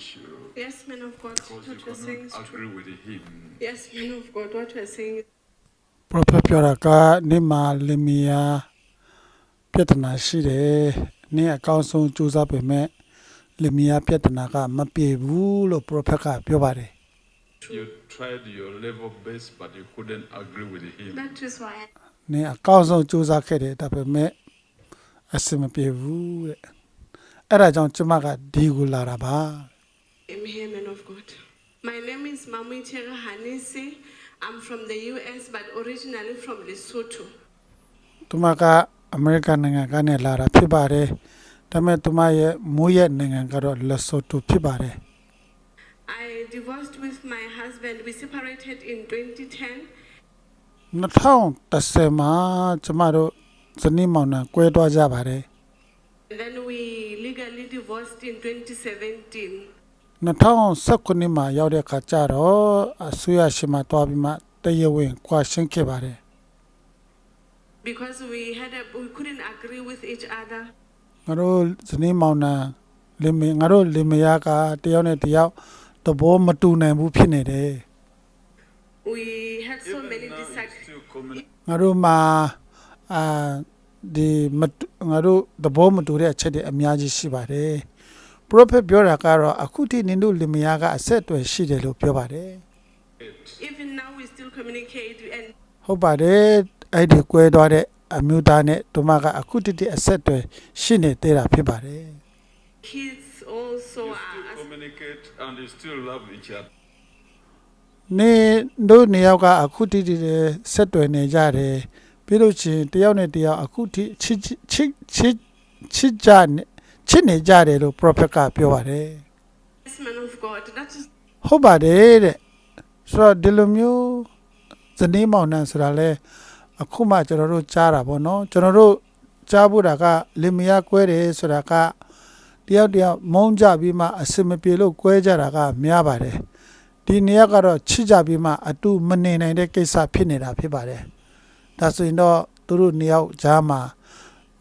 issue Yes, man of God, because you what you're saying is cannot true. agree with him. Yes, man of God, what you're saying is ပရိုဖက်ပြောတာကနိမာလင်မီယာပြဿနာရှိတယ်။နေ့အကောင်းဆုံးကြိုးစားပေမဲ့လင်မီယာပြဿနာကမပြေဘူးလို့ပရိုဖက်ကပြောပါတယ် You tried your level best, but you couldn't agree with him. that is why I ။နေ့အကောင်းဆုံးကြိုးစားခဲ့တယ်ဒါပေမဲ့အဆင်မပြေဘူးတဲ့။အဲ့ဒါကြောင့်ကျမကဒီကိုလာတာပါ am here, man of God. My name is Mamuitere Hanisi. I'm from the US, but originally from Lesotho. ။သူမကအမေရိကန်နိုင်ငံကနေလာတာဖြစ်ပါတယ်။ဒါပေမဲ့သူမရဲ့မူရဲ့နိုင်ငံကတော့လက်ဆိုတိုဖြစ်ပါတယ်။ I divorced with my husband. We separated in 2010. 2010မှာကျမတို့ဇနီးမောင်နှံကွဲသွားကြပါတယ် And then we legally divorced in 2017. 2019မှာရောက်တဲ့အခါကျတော့အစိုးရရှင်မှာတွားပြီးမှတရားဝင်ကွာရှင်းခဲ့ပါတယ် Because we had a, we couldn't agree with each other. ငါတို့ဇနီးမောင်နှံလင်မငါတို့လင်မယားကတယောက်နဲ့တယောက်သဘောမတူနိုင်ဘူးဖြစ်နေတယ် We had so Even many now, you disagreements. still communicate. ငါတို့မှာအာဒီမတူငါတို့သဘောမတူတဲ့အချက်တွေအများကြီးရှိပါတယ် ပရိုဖက်ပြောတာကတော့အခုထိနင်တို့လင်မယားကအဆက်အသွယ်ရှိတယ်လို့ပြောပါတယ် Even now, we still communicate and ဟုတ်ပါတယ်အဲ့ဒီကွဲသွားတဲ့အမျိုးသားနဲ့ဒုမကအခုတည်းတည်းအဆက်အသွယ်ရှိနေသေးတာဖြစ်ပါတယ် kids also You are. still communicate and you still love each other. နေတို့နေယောက်ကအခုတည်းတည်းဆက်သွယ်နေကြတယ်ပြီးလို့ချင်းတယောက်နဲ့တယောက်အခုထိချစ်ချစ်ချစ်ချစ်ကြနေ ချစ်နေကြတယ်လို့ prophet ကပြောပါတယ် Yes, man of God. That is ဟုတ်ပါတယ်တဲ့ဆိုတော့ဒီလိုမျိုးဇနီးမောင်နှံဆိုတာလဲအခုမှကျွန်တော်တို့ကြားတာပေါ့နော်ကျွန်တော်တို့ကြားဖို့တာကလင်မယားကွဲတယ်ဆိုတာကတယောက်တယောက်မုန်းကြပြီးမှအစင်မပြေလို့ကွဲကြတာကများပါတယ်ဒီနေရာကတော့ချစ်ကြပြီးမှအတူမနေနိုင်တဲ့ကိစ္စဖြစ်နေတာဖြစ်ပါတယ်ဒါဆိုရင်တော့သူတို့နေရာကြားမှာ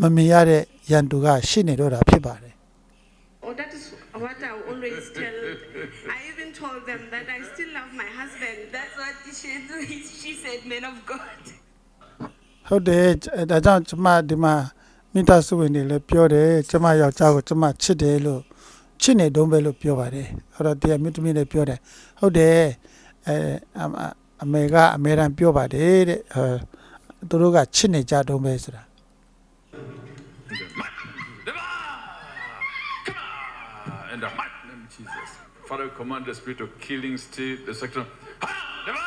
မမြင်ရတဲ့ ရန်သူကရှိနေတော့တာဖြစ်ပါတယ် Oh, that is what I always tell. I even told them that I still love my husband. That's what she she said, man of God. ဟုတ်တယ်အဲဒါကြောင့်ကျမဒီမှာမိသားစုဝင်တွေလည်းပြောတယ်ကျမယောက်ျားကိုကျမချစ်တယ်လို့ချစ်နေတုံးပဲလို့ပြောပါတယ်အဲ့တော့တရားမြတ်သမီးလည်းပြောတယ်ဟုတ်တယ်အဲအမအမေကအမေရန်ပြောပါတယ်တဲ့အဲသူတို့ကချစ်နေကြတုံးပဲဆိုတာ on! In the mighty name of Jesus. Father, we command the spirit of killing, steal, the section. Ah! Demon!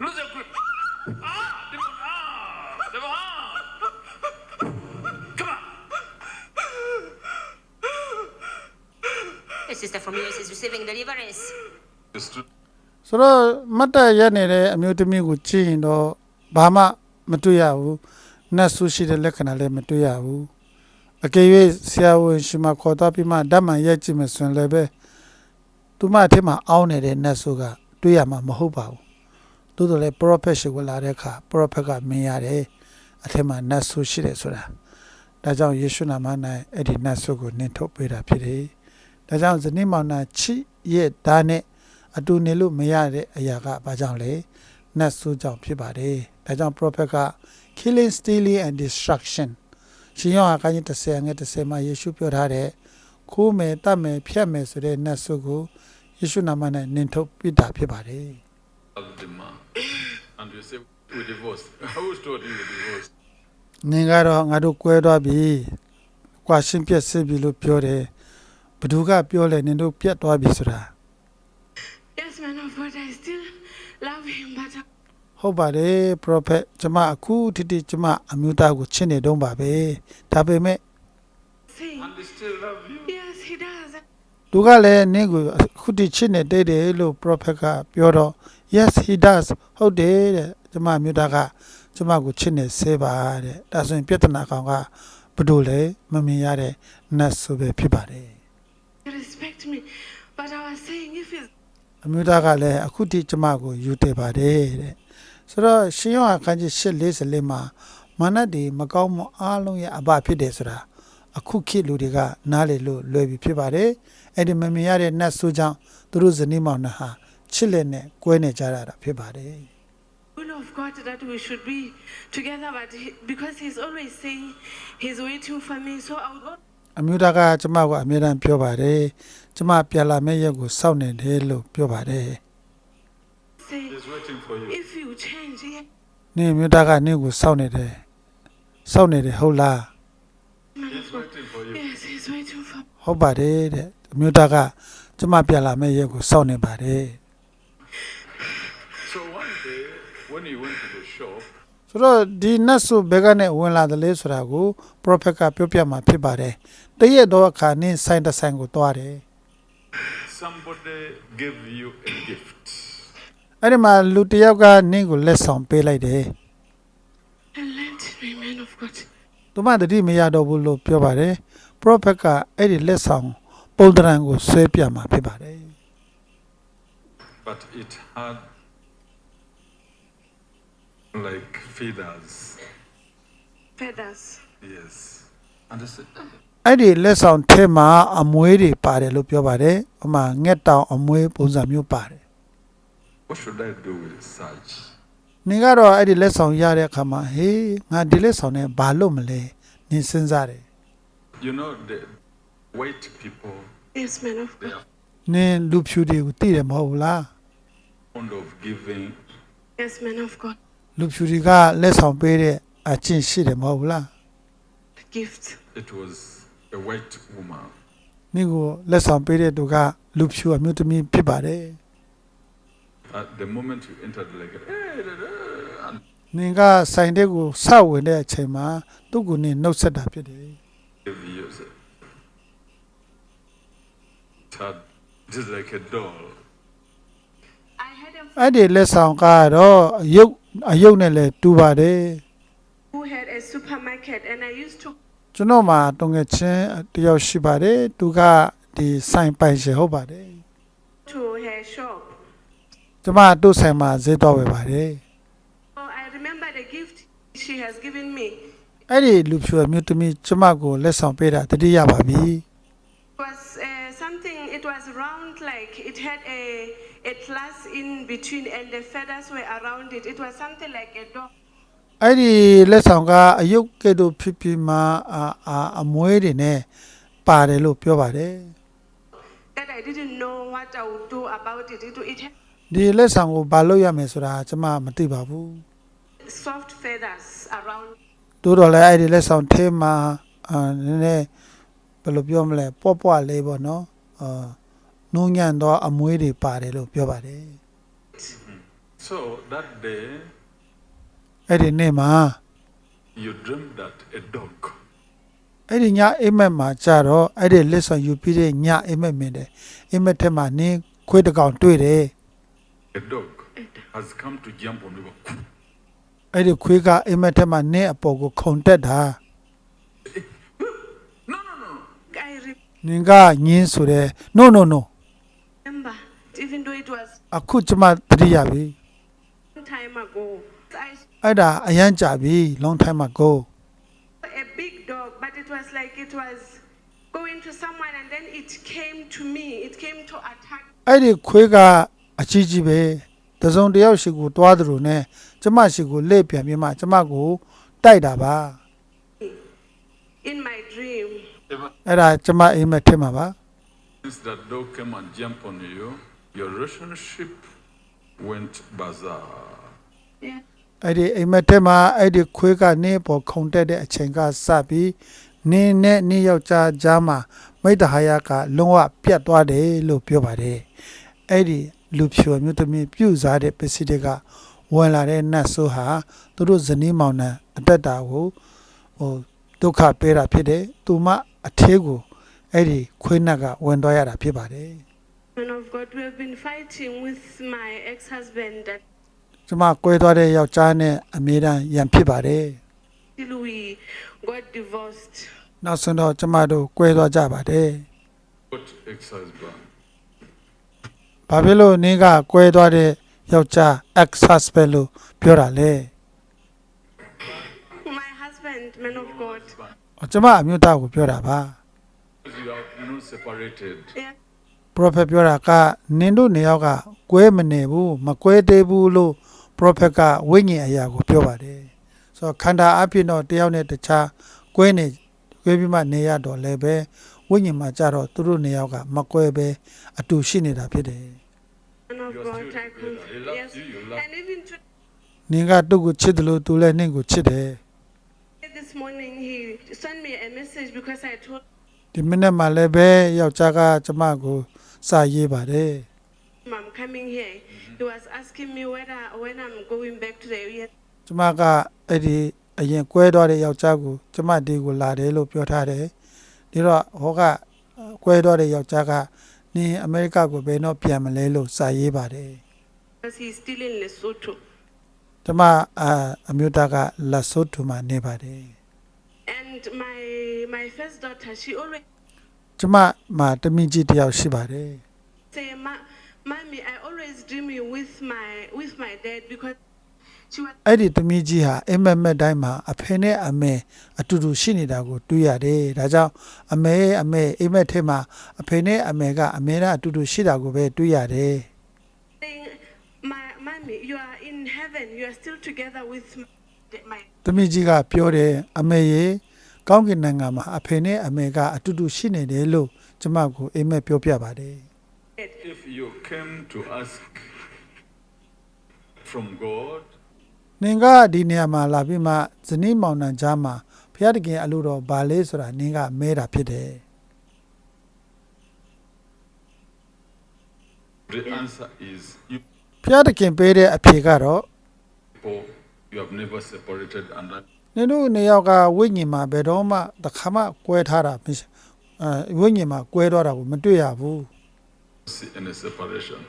Lose your grip. Ah! Demon! Ah! Demon! Ah! Come on! The sister from US is receiving deliverance. Just to ဆိုတော့မတ်တက်ရက်နေတဲ့အမျိုးသမီးကိုကြည့်ရင်တော့ဘာမှမတွေ့ရဘူးနတ်ဆူရှိတဲ့လက္ခဏာလည်းမတွေ့ရဘူး အကယ်၍ဆရာဝန်ရှင်မခေါ်တော့ပြီးမှဓာတ်မှန်ရက်ကြည့်မယ်ဆိုရင်လည်းပဲသူမအထက်မှာအောင်းနေတဲ့နတ်ဆူကတွေ့ရမှာမဟုတ်ပါဘူးသို့တော်လည်း prophet ရှိဝင်လာတဲ့အခါ prophet ကမြင်ရတယ်အထက်မှာနတ်ဆူရှိတယ်ဆိုတာဒါကြောင့်ယေရှုနာမ၌အဲ့ဒီနတ်ဆူကိုနင်ထုတ်ပေးတာဖြစ်တယ်ဒါကြောင့်ဇနိမောင်နာချစ်ရဲ့ဓာတ်နဲ့အတူနေလို့မရတဲ့အရာကဘာကြောင့်လဲနတ်ဆိုးကြောင့်ဖြစ်ပါတယ်ဒါကြောင့် prophet က killing stealing and destruction ရှင်ယောဟန်ခန်းကြီး30ငယ်30မှာယေရှုပြောထားတဲ့ခိုးမယ်တတ်မယ်ဖျက်မယ်ဆိုတဲ့နတ်ဆိုးကိုယေရှုနာမနဲ့နင်ထုတ်ပြတာဖြစ်ပါတယ် love the man. And you say, we divorced. Who told you we divorced? နင်ကတော့ငါတို့ကွဲသွားပြီကွာရှင်းပြက်စစ်ပြီလို့ပြောတယ်ဘသူကပြောလဲနင်တို့ပြတ်သွားပြီဆိုတာ Yes, man of God, I still love him, but I ဟုတ်ပါတယ် prophet ကျမအခုတိတိကျမအမျိုးသားကိုချစ်နေတော့ပါပဲဒါပေမဲ့ say And they still love you? yes, he does. သူကလည်းနင့်ကိုအခုတိချစ်နေတိတ်တယ်လို့ prophet ကပြောတော့ yes he does ဟုတ်တယ်တဲ့ကျမမြို့သားကကျမကိုချစ်နေစေပါတဲ့ဒါဆိုရင်ပြဿနာကောင်ကဘယ်လိုလဲမမြင်ရတဲ့နတ်ဆိုပဲဖြစ်ပါတယ် He respect me, but I was saying if he's အမျိုးသားကလည်းအခုတိကျမကိုယူတယ်ပါတယ်တဲ့ ဆိုတော့ရှင်ယောဟန်ခန်းကြီး8:44မှာမာနတ်ဒီမကောင်းမအားလုံးရဲ့အဘဖြစ်တယ်ဆိုတာအခုခေတ်လူတွေကနားလေလို့လွယ်ပြီဖြစ်ပါတယ်အဲ့ဒီမမြင်ရတဲ့နတ်ဆိုးကြောင့်သူတို့ဇနီးမောင်နှံဟာချစ်လက်နဲ့ကွဲနေကြရတာဖြစ်ပါတယ် will of God that we should be together, but he, because He's always saying He's waiting for me, so I would al- အမျိုးသားကကျမကအမြဲတမ်းပြောပါတယ်ကျမပြန်လာမယ့်ရက်ကိုစောင့်နေတယ်လို့ပြောပါတယ် say, He's waiting for you. if you change, yeah, နင်အမျိုးသားကနင့်ကိုစောင့်နေတယ်စောင့်နေတယ်ဟုတ်လား man He's of God. waiting for you. Yes, He's waiting for. ဟုတ်ပါတယ်တဲ့အမျိုးသားကကျမပြန်လာမယ့်ရက်ကိုစောင့်နေပါတယ် So one day, when he went to the shop, ဆိုတော့ဒီနတ်ဆုဘဲကနေဝင်လာတယ်လေဆိုတာကို prophet ကပြောပြမှာဖြစ်ပါတယ်တရက်တော့အခါနင်းဆိုင်တစ်ဆိုင်ကိုသွားတယ် somebody gave you a gift. အဲ့ဒီမှာလူတစ်ယောက်ကနင်းကိုလက်ဆောင်ပေးလိုက်တယ် And lent me, man of God. သူမတတိမရတော့ဘူးလို့ပြောပါတယ် prophet ကအဲ့ဒီလက်ဆောင်ပုံသဏ္ဍာန်ကိုဆွဲပြမှာဖြစ်ပါတယ် But it had like feathers. Feathers. Yes. And I said, "Ah, အဲ့ဒီလက်ဆောင်ထဲမှာအမွေးတွေပါတယ်လို့ပြောပါတယ်ဥပမာငှက်တောင်အမွေးပုံစံမျိုးပါတယ် what should I do with such? နင်ကတော့အဲ့ဒီလက်ဆောင်ရတဲ့အခါမှာဟေးငါဒီလက်ဆောင်နဲ့ဘာလုပ်မလဲနင်စဉ်းစားတယ် You know, the white people, Yes, man of they God. are နင်လူဖြူတွေကိုသိတယ်မဟုတ်ဘူးလား fond of giving. Yes, man of God. လူဖြူတွေကလက်ဆောင်ပေးတဲ့အကျင့်ရှိတယ်မဟုတ်ဘူးလား Gift. It was a white woman. နင်ကိုလက်ဆောင်ပေးတဲ့သူကလူဖြူအမျိုးသမီးဖြစ်ပါတယ် At the moment you entered, like, "Hey, da, da," and နင်ကဆိုင်တဲ့ကိုစဝင်တဲ့အချိန်မှာသူ့ကိုနင်နှုတ်ဆက်တာဖြစ်တယ် gave you. say, It had just like a doll. I had a အဲ့ဒီလက်ဆောင်ကတော့အယုတ်အယုတ်နဲ့လည်းတူပါတယ် who had a supermarket, and I used to ကျွန်တော်မှာတုံငယ်ချင်းတယောက်ရှိပါတယ်သူကဒီဆိုင်ပိုင်ရှင်ဟုတ်ပါတယ် to her shop. ကျွန်မတို့ဆိုင်မှာဈေးတော်ဝယ်ပါတယ် So I remember the gift she has given me. အဲ့ဒီလူဖြူအမျိုးသမီးကျွန်မကိုလက်ဆောင်ပေးတာတတိယပါပြီ It was uh, something, it was round like it had a, a class in between and the feathers were around it. It was something like a dog. အဲ့ဒီလက်ဆောင်ကအယုတ်ကဲ့သို့ဖြစ်ပြီးမှအာအာအမွေးတွေနဲ့ပါတယ်လို့ပြောပါတယ် that I didn't know what I would do about it. It, it had ဒီလက်ဆောင်ကိုဘာလုပ်ရမယ်ဆိုတာကျွန်မမသိပါဘူး soft feathers around. တိုးတော့လည်းအဲ့ဒီလက်ဆောင်ထဲမှာအာနည်းနည်းဘယ်လိုပြောမလဲပေါ့ပွားလေးပေါ့နော်အာနုံညံ့တော့အမွေးတွေပါတယ်လို့ပြောပါတယ် So that day, အဲ့ဒီနေ့မှာ you dreamed that a dog အဲ့ဒီညအိမ်မက်မှာကြာတော့အဲ့ဒီလက်ဆောင်ယူပြီးတဲ့ညအိမ်မက်မြင်တယ်အိမ်မက်ထဲမှာနင်းခွေးတစ်ကောင်တွေ့တယ် a dog has come to jump on you. အဲ့ဒီခွေးကအိမ်မက်ထဲမှာနင်းအပေါ်ကိုခုန်တက်တာ No, no, no. I နင်ကညင်းဆိုတယ် no no no remember, even though it was အခုကျမတတိယပြီ some time ago, I saw အဲ့ဒါအရန်ကြာပြီ long time ago a big dog, but it was like it was going to someone and then it came to me. It came to attack အဲ့ဒီခွေးက အကြီးကြီးပဲတစုံတစ်ယောက်ရှိကိုတွားသလိုနဲ့ကျမရှိကိုလှည့်ပြန်ပြီးမှကျမကိုတိုက်တာပါ in my dream. Ever အဲ့ဒါကျမအိမ်မက်ထဲမှာပါ since that dog came and jumped on you, your relationship went bazaar. Yeah. အဲ့ဒီအိမ်မက်ထဲမှာအဲ့ဒီခွေးကနင်းပေါ်ခုန်တက်တဲ့အချိန်ကစပြီးနင်းနဲ့နင်းယောက်ျားကြားမှာမိတ္တဟာယကလုံးဝပြတ်သွားတယ်လို့ပြောပါတယ်အဲ့ဒီ လူဖြူအမျိုးသမီးပြုတ်စားတဲ့ပစ္စည်းတွေကဝင်လာတဲ့နတ်ဆိုးဟာသူတို့ဇနီးမောင်နှံအသက်တာကိုဟိုဒုက္ခပေးတာဖြစ်တယ်သူမအသေးကိုအဲ့ဒီခွေးနတ်ကဝင်သွားရတာဖြစ်ပါတယ် Man of God, we have been fighting with my ex-husband that ကျမကွဲသွားတဲ့ယောက်ျားနဲ့အမြဲတမ်းရန်ဖြစ်ပါတယ် till we got divorced. နောက်ဆုံးတော့ကျမတို့ကွဲသွားကြပါတယ် What ex-husband? ။ ဘာဖြစ်လို့နင်းကကွဲသွားတဲ့ယောက်ျား ex husband လို့ပြောတာလဲ My husband, man of God, ။အကျမအမျိုးသားကိုပြောတာပါ Because you have not separated. Yeah. prophet ပြောတာကနင်တို့နေရောက်ကကွဲမနေဘူးမကွဲသေးဘူးလို့ prophet ကဝိညာဉ်အရာကိုပြောပါတယ်ဆိုတော့ခန္ဓာအဖြစ်တော့တယောက်နဲ့တခြားကွဲနေကွဲပြီးမှနေရတော့လည်းပဲ ဝိညာဉ်မှာကြတော့သူတို့နေရောက်ကမကွဲပဲအတူရှိနေတာဖြစ်တယ် Man of You are God, still I together. He could. loves Yes. you, you love And even today, နင်ကသူ့ကိုချစ်တယ်လို့သူလည်းနင့်ကိုချစ်တယ် this morning, he sent me a message because I told ဒီမိနစ်မှလည်းပဲယောက်ျားကကျမကိုစာရေးပါတယ် him I'm coming here. He was asking me whether when I'm going back to the US. ကျမကအဲ့ဒီအရင်ကွဲသွားတဲ့ယောက်ျားကိုကျမဒီကိုလာတယ်လို့ပြောထားတယ် ဒီတော့ဟောကကွဲသွားတဲ့ယောက်ျားကနင်အမေရိကကိုဘယ်တော့ပြန်မလဲလို့စာရေးပါတယ် because he's still in Lesotho. ကျမအာအမျိုးသားကလက်ဆိုးထူမှာနေပါတယ် And my my first daughter, she always ကျမမှာတမီကြီးတစ်ယောက်ရှိပါတယ် say, Ma, "Mommy, I always dream you with my with my dad because she was အဲ့ဒီတမီကြီးဟာအိမ်မက်မက်တိုင်းမှာအဖေနဲ့အမေအတူတူရှိနေတာကိုတွေ့ရတယ်ဒါကြောင့်အမေအမေအိမ်မက်ထဲမှာအဖေနဲ့အမေကအမေနဲ့အတူတူရှိတာကိုပဲတွေ့ရတယ် saying, "My mommy, you are in heaven. You are still together with my." my သမီးကြီးကပြောတယ်အမေရေကောင်းကင်နိုင်ငံမှာအဖေနဲ့အမေကအတူတူရှိနေတယ်လို့ကျမကိုအိမ်မက်ပြောပြပါတယ် dad. If you came to ask from God, နင်ကဒီနေရာမှာလာပြီးမှဇနီးမောင်နှံကြားမှာဘုရားတခင်အလိုတော်ဗာလဲဆိုတာနင်ကမဲတာဖြစ်တယ် the answer is you ဘုရားတခင်ပေးတဲ့အဖြေကတော့ people you have never separated and that နင်တို့နေရောက်ကဝိညာဉ်မှာဘယ်တော့မှတစ်ခါမှကွဲထားတာမရှိအဲဝိညာဉ်မှာကွဲသွားတာကိုမတွေ့ရဘူး see any separation.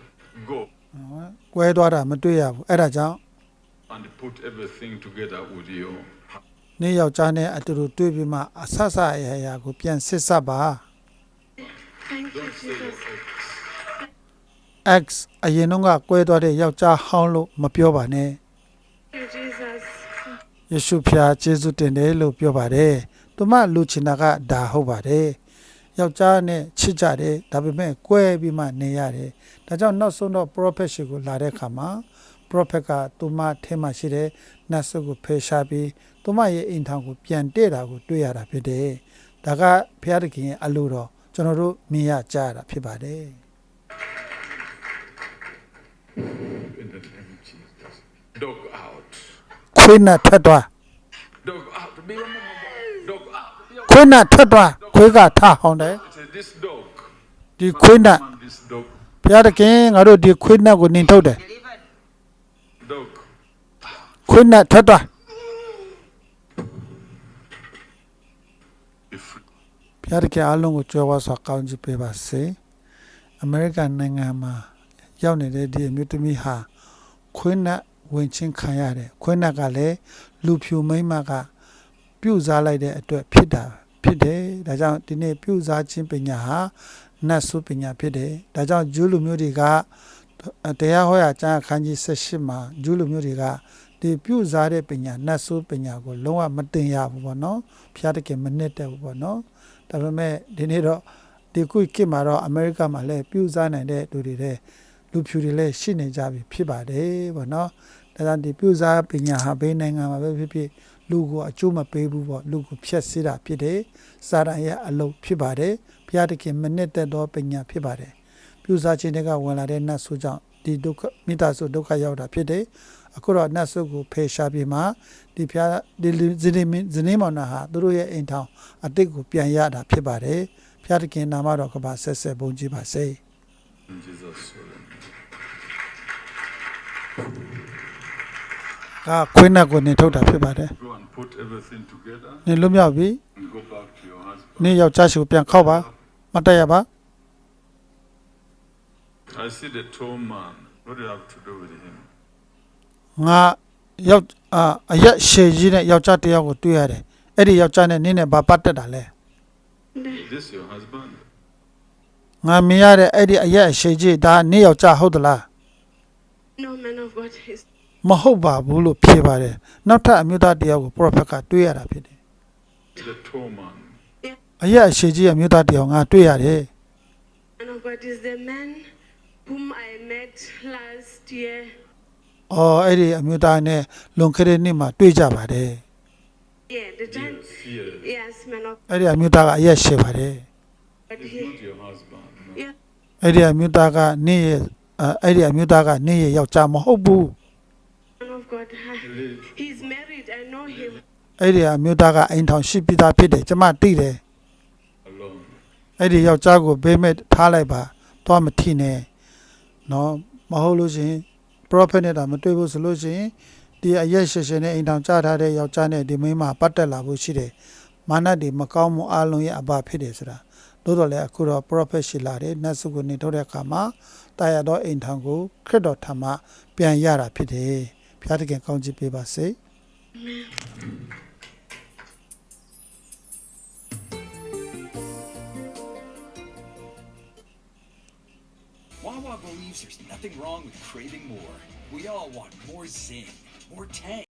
Go နော်ကွဲသွားတာမတွေ့ရဘူးအဲ့ဒါကြောင့် and put everything together with you. နေယောက်ျားနဲ့အတူတူတွေ့ပြီးမှအဆဆအရာရာကိုပြန်ဆစ်ဆက်ပါ Thank you, Don't say your Jesus. ex. X အရင်တော့ကကွဲသွားတဲ့ယောက်ျားဟောင်းလို့မပြောပါနဲ့ Thank you, Jesus. ယေရှုဖျားယေရှုတင်တယ်လို့ပြောပါတယ်။သူမလူချင်တာကဒါဟုတ်ပါတယ်။ယောက်ျားနဲ့ချစ်ကြတယ်ဒါပေမဲ့ကွဲပြီးမှနေရတယ်။ဒါကြောင့်နောက်ဆုံးတော့ prophet ရှိကိုလာတဲ့အခါမှာ prophet ကသူမထဲမှာရှိတဲ့နတ်ဆုကိုဖယ်ရှားပြီးသူမရဲ့အိမ်ထောင်ကိုပြန်တည့်တာကိုတွေ့ရတာဖြစ်တယ်။ဒါကဘုရားသခင်ရဲ့အလိုတော်ကျွန်တော်တို့မြင်ရကြရတာဖြစ်ပါတယ်။ In the name of Jesus. Dog out. ခွေးနဲ့ထွက်သွား Dog out. Be a woman. Dog out. Be a ခွေးနဲ့ထွက်သွားခွေးကထဟောင်းတယ် It is this dog. ဒီခွေးနဲ့ Command this dog. ဘုရားသခင်ငါတို့ဒီခွေးနဲ့ကိုနင်ထုတ်တယ် Delivered. Dog. ခွေးနဲ့ထွက်သွား Be free. ဘုရားသခင်အားလုံးကိုကြွယ်ဝစွာကောင်းချီးပေးပါစေအမေရိကန်နိုင်ငံမှာရောက်နေတဲ့ဒီအမျိုးသမီးဟာခွေးနဲ့ဝင်ချင်းခံရတယ်ခွေးနဲ့ကလည်းလူဖြူမိန်းမကပြုတ်စားလိုက်တဲ့အတွက်ဖြစ်တာဖြစ်တယ်ဒါကြောင့်ဒီနေ့ပြုတ်စားခြင်းပညာဟာနတ်ဆုပညာဖြစ်တယ်ဒါကြောင့်ဂျူးလူမျိုးတွေကတရားဟောရာကျမ်းအခန်းကြီး78မှာဂျူးလူမျိုးတွေက ဒီပြုတ်စားတဲ့ပညာနတ်ဆုပညာကိုလုံးဝမတင်ရဘူးပေါ့နော်ဘုရားသခင်မနစ်တဲ့ဘူးပေါ့နော်ဒါပေမဲ့ဒီနေ့တော့ဒီခုခေတ်မှာတော့အမေရိကမှာလည်းပြူစားနိုင်တဲ့လူတွေလည်းလူဖြူတွေလည်းရှိနေကြပြီဖြစ်ပါတယ်ဗောနော်ဒါကြောင့်ဒီပြူစားပညာဟာဘေးနိုင်ငံမှာပဲဖြစ်ဖြစ်လူကိုအကျိုးမပေးဘူးပေါ့လူကိုဖျက်ဆီးတာဖြစ်တယ်စာရန်ရဲ့အလုပ်ဖြစ်ပါတယ်ဘုရားသခင်မနစ်သက်သောပညာဖြစ်ပါတယ်ပြူစားခြင်းတွေကဝင်လာတဲ့နတ်ဆိုးကြောင့်ဒီဒုက္ခမိသားစုဒုက္ခရောက်တာဖြစ်တယ် အခုတော့နတ်ဆုကိုဖေရှားပြီးမှဒီဖျားဒီဇနီးမင်းဇနီးမောင်နှံဟာသူတို့ရဲ့အိမ်ထောင်အတိတ်ကိုပြန်ရတာဖြစ်ပါတယ်ဖျားတခင်နာမတော်ကပါဆက်ဆက်ဘုန်းကြီးပါစေ In Jesus' name. ကခွေးနတ်ကိုနေထုတ်တာဖြစ်ပါတယ် Go and put everything together နေလွတ်မြောက်ပြီ and go back to your husband. နေယောက်ျားရှိကိုပြန်ခောက်ပါမတက်ရပါ I see the tall man. What do you have to do with him? ငါယောက်အာအရက်ရှည်ကြီးနဲ့ယောက်ျားတစ်ယောက်ကိုတွေ့ရတယ်အဲ့ဒီယောက်ျားနဲ့နင်းနဲ့ဘာပတ်တက်တာလဲ Is this your husband? ငါမြင်ရတဲ့အဲ့ဒီအရက်ရှည်ကြီးဒါနေယောက်ျားဟုတ်သလား No man of God is မဟုတ်ပါဘူးလို့ဖြေပါတယ်နောက်ထပ်အမျိုးသားတစ်ယောက်ကို prophet ကတွေ့ရတာဖြစ်တယ် The tall man. Yeah, အရက်အရှိကြီးအမျိုးသားတစ်ယောက်ငါတွေ့ရတယ် man of God is the man whom I met last year. ။ အော်အဲ့ဒီအမျိုးသားနဲ့လွန်ခဲ့တဲ့နှစ်မှာတွေ့ကြပါတယ် Yeah, the time. Yes, yes. Yes, man of ။အဲ့ဒီအမျိုးသားကအရက်ရှိပါတယ် God. He's He, not your husband. No. yeah, ။အဲ့ဒီအမျိုးသားကနေ့ရဲ့အဲအဲ့ဒီအမျိုးသားကနေ့ရဲ့ယောက်ျားမဟုတ်ဘူး man of God. I- Live He's married. I know him. ။အဲ့ဒီအမျိုးသားကအိမ်ထောင်ရှိပြီးသားဖြစ်တယ်ကျမသိတယ် alone. ။အဲ့ဒီယောက်ျားကိုဘေးမဲ့ထားလိုက်ပါ။သွားမထိနဲ့။နော်မဟုတ်လို့ရှရင် prophet နဲ့တော့မတွေ့ဘူးဆိုလို့ရှရင်ဒီအရက်ရှည်ရှည်နဲ့အိမ်ထောင်ကြားထားတဲ့ယောက်ျားနဲ့ဒီမိန်းမပတ်သက်လာဖို့ရှိတယ်။မာနတွေမကောင်းမှုအလုံးရဲ့အဘဖြစ်တယ်ဆိုတာ။သို့တော်လည်းအခုတော့ prophet ရှိလာတယ်။နတ်စုကိုနေထုတ်တဲ့အခါမှာတာယာတော့အိမ်ထောင်ကိုခရစ်တော်ထံမှပြန်ရတာဖြစ်တယ်။ဘုရားသခင်ကောင်းချီးပေးပါစေ။ Wawa there's nothing wrong with craving more. We all want more zing, more tang.